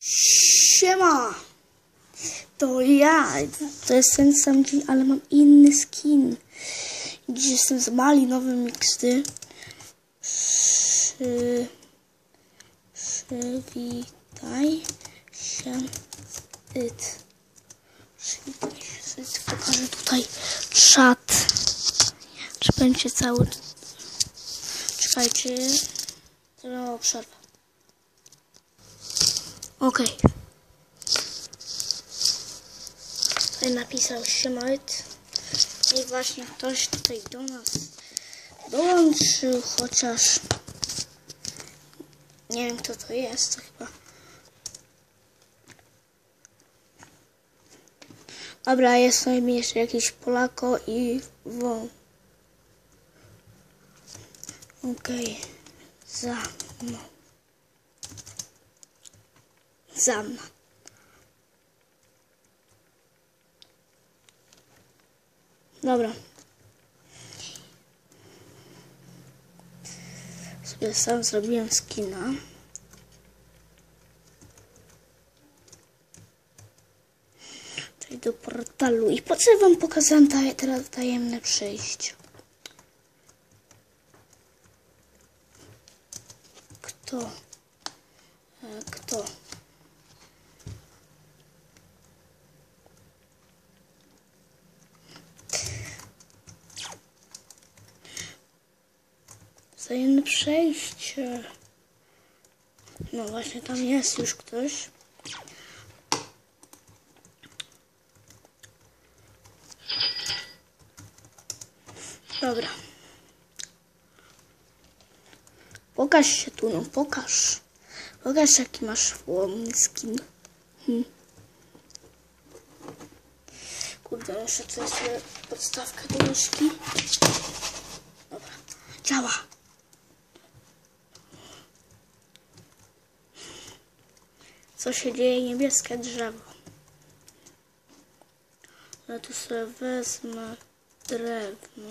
Siema! To ja, to jest ten sam dzień, ale mam inny skin. Dziś jestem z malinowym mixty. Przy... Przywitaj się It. Przywitaj się It. Pokażę tutaj czat. Czy będzie cały... Czekajcie. To przerwę. Okej. Tutaj napisał Siemajt. I właśnie ktoś tutaj do nas dołączył, chociaż nie wiem kto to jest, to chyba. Dobra, jest sobie jeszcze jakiś Polako i wą. Okej, okay. za mną. Za mną. Dobra. Sobie sam zrobiłem skina. Tutaj do portalu. I po co wam pokazałem taj teraz tajemne przejście? Kto? E, kto? Tajemne przejście. No właśnie, tam jest już ktoś. Dobra. Pokaż się tu, no pokaż. Pokaż jaki masz skin. Hm. Kurde, jeszcze coś sobie podstawkę do myszki. Dobra, działa. Co się dzieje? Niebieskie drzewo. Ja tu sobie wezmę drewno.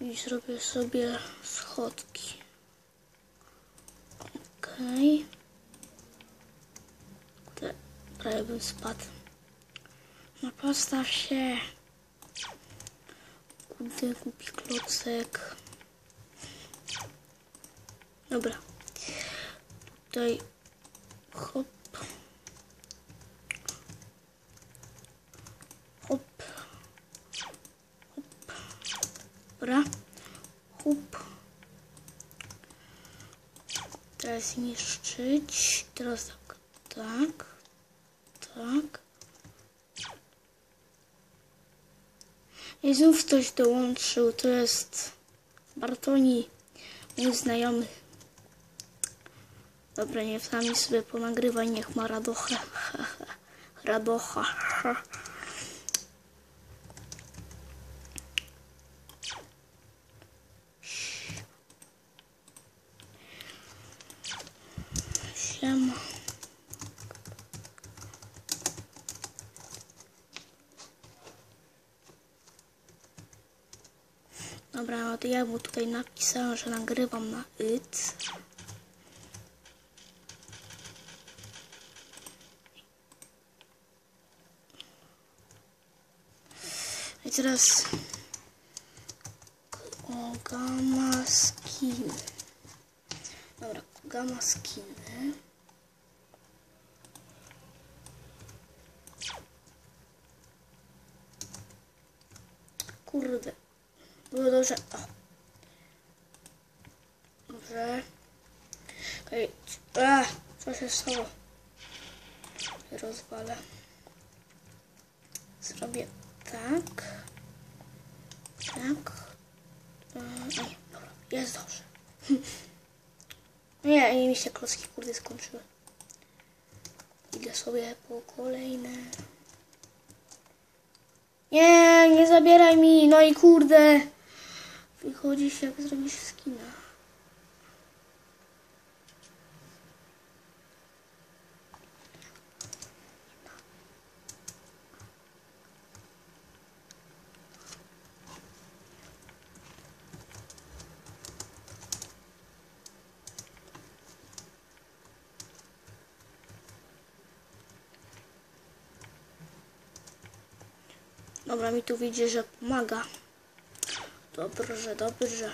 I zrobię sobie schodki. Okej. Okay. Prawie bym spadł. No postaw się. Kurde, głupi klocek. Dobra. Tutaj hop. Hop. Hop. Dobra. Hop. Teraz zniszczyć. Teraz tak. Tak. Tak. I znów ktoś dołączył. To jest Bartoni, mój znajomy. Dobra, nie sami sobie ponagrywaj, niech ma radochę. Radocha. Siema. Dobra, no to ja mu tutaj napisałem, że nagrywam na IT. Teraz o, gamma skin. Dobra, gamma skiny. Kurde. Było dobrze. O. Dobrze. Okej. Okay. Co się stało? Rozwalę. Zrobię tak. Tak. Ej, dobra, jest dobrze. Nie, nie mi się klocki kurde skończyły. Idę sobie po kolejne. Nie, nie zabieraj mi, no i kurde. Wychodzi się jak zrobisz skina. Dobra, mi tu widzi, że pomaga. Dobrze, dobrze.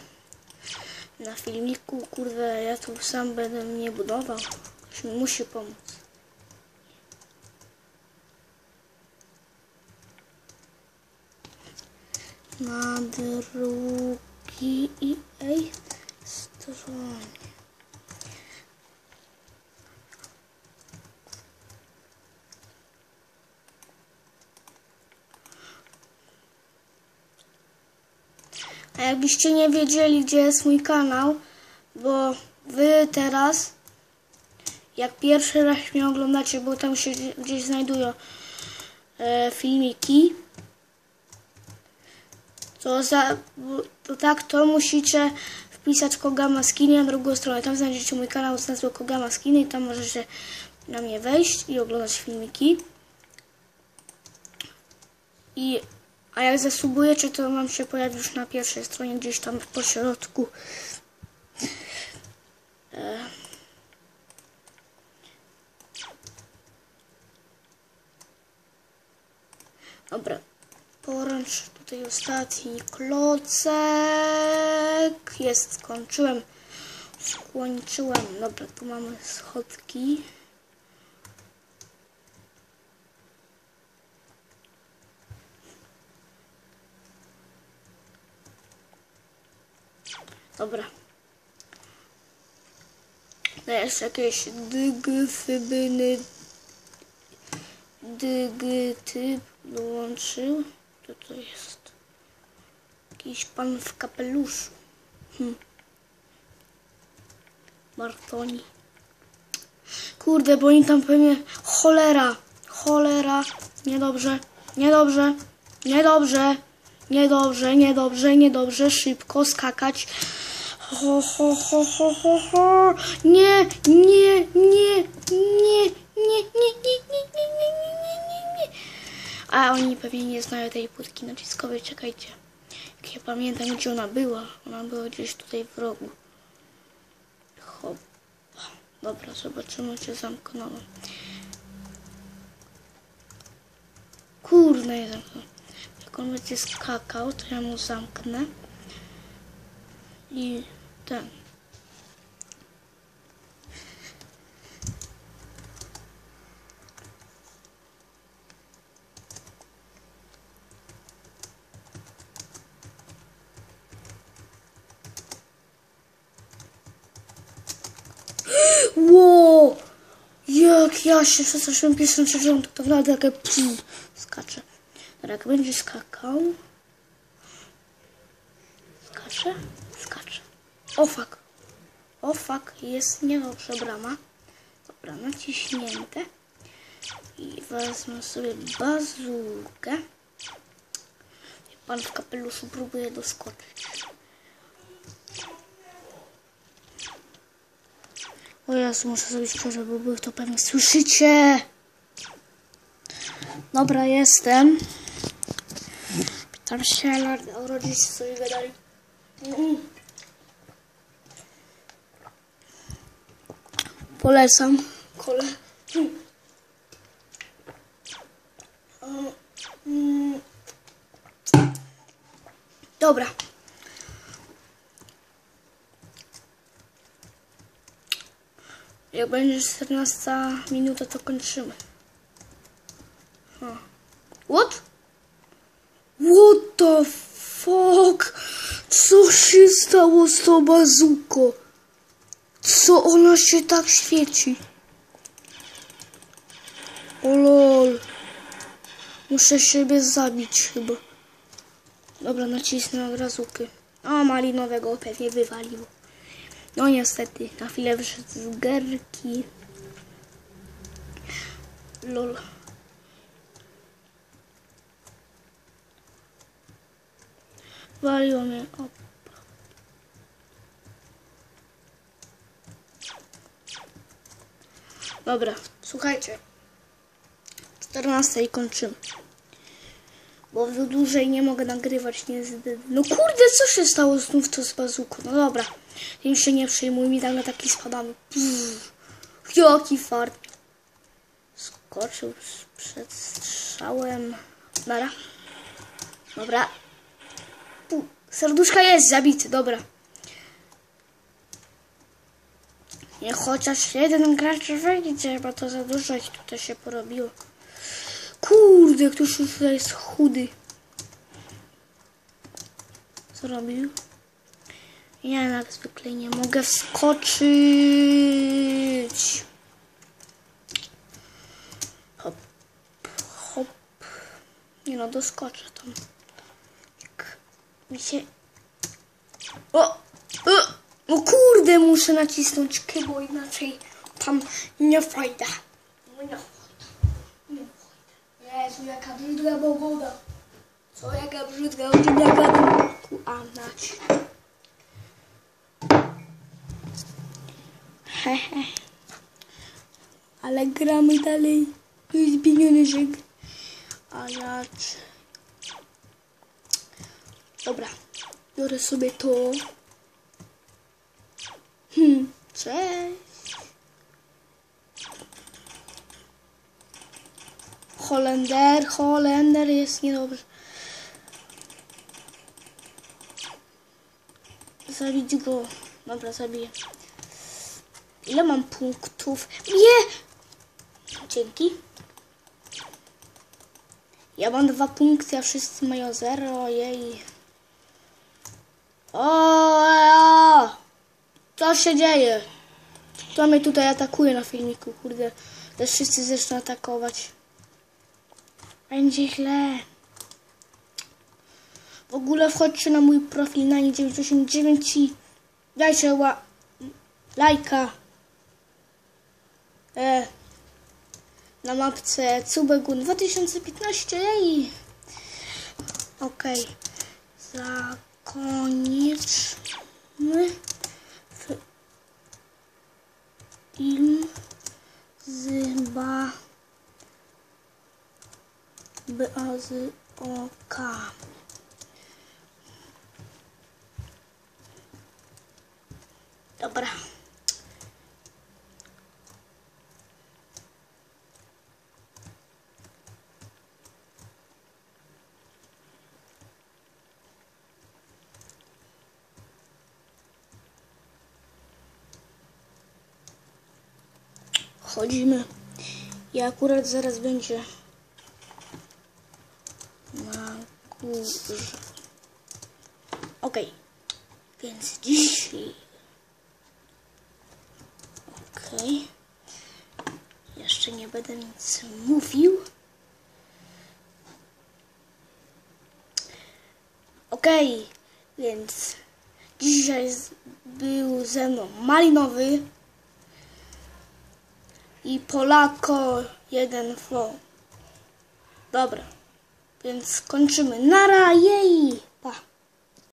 Na filmiku, kurde, ja tu sam będę mnie budował. Ktoś mi musi pomóc. Na drugi i ej stronie. Jakbyście nie wiedzieli, gdzie jest mój kanał, bo wy teraz, jak pierwszy raz mnie oglądacie, bo tam się gdzie- gdzieś znajdują e, filmiki, to, za, to tak, to musicie wpisać Kogama Skiny na drugą stronę. Tam znajdziecie mój kanał z nazwą Kogama Skiny i tam możecie na mnie wejść i oglądać filmiki. I, a jak zasubujecie, to wam się pojawi już na pierwszej stronie, gdzieś tam po środku. E. Dobra, poręcz tutaj ostatni klocek. Jest, skończyłem. Skończyłem. Dobra, tu mamy schodki. Dobra. To jest jakieś dygfybyny dygyty dołączył. Co to jest? Jakiś pan w kapeluszu. Hm. Martoni. Kurde, bo oni tam pewnie... Cholera! Cholera! Niedobrze, niedobrze, niedobrze, niedobrze, niedobrze, niedobrze. Szybko skakać. Ho, ho, ho, ho, ho, ho. Nie, nie, nie, nie, nie, nie, nie, nie, nie, nie, nie, nie, nie, nie. A oni pewnie nie znają tej płytki naciskowej. Czekajcie. Jak ja pamiętam, gdzie ona była. Ona była gdzieś tutaj w rogu. Hop. Dobra, zobaczymy, czy zamknąłem. Kurde, nie. Jak on będzie skakał, to ja mu zamknę. I ten. Ło! Jak ja się przestraszyłem pierwszym trzecią, to tak naprawdę pff, skacze. Jak będzie skakał. Skacze? O fuck. O fuck, jest niedobrze brama. Dobra, naciśnięte. I wezmę sobie bazookę. I pan w kapeluszu próbuje doskoczyć. O Jezu, muszę zrobić szczerze, bo wy to pewnie słyszycie. Dobra, jestem. Pytam się, ale rodzice sobie gadali. Mm. Polecam. Kole. Dobra. Jak będzie 14 minuta, to kończymy. What? What the fuck? Co się stało z tą bazuką? Co ona się tak świeci? O lol. Muszę siebie zabić chyba. Dobra, nacisnę od razu. O, malinowego pewnie wywaliło. No niestety, na chwilę wyszedł z gerki. Lol. Waliło mnie. O. Dobra, słuchajcie. 14 i kończymy. Bo dłużej nie mogę nagrywać niestety. No kurde, co się stało znów to z bazuką? No dobra, tym się nie przejmuj, mi tam na taki spadamy. Pff, jaki fart. Skoczył przed strzałem. Dobra. Pu, serduszka jest zabity, dobra. Nie chociaż jeden gracz wejdzie, bo to za dużo ich tutaj się porobiło. Kurde, już tutaj jest chudy. Co robił? Ja jak zwykle nie mogę wskoczyć. Hop, hop. Nie no, doskoczę tam. Jak mi się... O! o! No kurde, muszę nacisnąć K, bo inaczej tam nie fajda. No nie fajda. Jezu, jaka brzydka pogoda. Co, jaka brzydka pogoda. A, nać. Hehe. Ale gramy dalej. To jest pieniążek. A ja... Dobra. Biorę sobie to. Hmm. Cześć. Holender, Holender jest niedobrze. Zabić go. Dobra, zabiję. Ile mam punktów? Nie! Dzięki. Ja mam dwa punkty, a wszyscy mają zero. Jej. O! Co się dzieje? Kto mnie tutaj atakuje na filmiku? Kurde, też wszyscy zaczną atakować. Będzie źle. W ogóle wchodźcie na mój profil na 989 i dajcie ła... lajka. E, na mapce Cubegun 2015. Jej. Okej. Zakończmy film z ba b a z o k. Dobra. Chodzimy. I akurat zaraz będzie na górze. Okej. Więc dzisiaj. Okej. Jeszcze nie będę nic mówił. Okej, więc dzisiaj był ze mną Malinowy i Polako jeden flow. Dobra, więc kończymy. Nara, jej!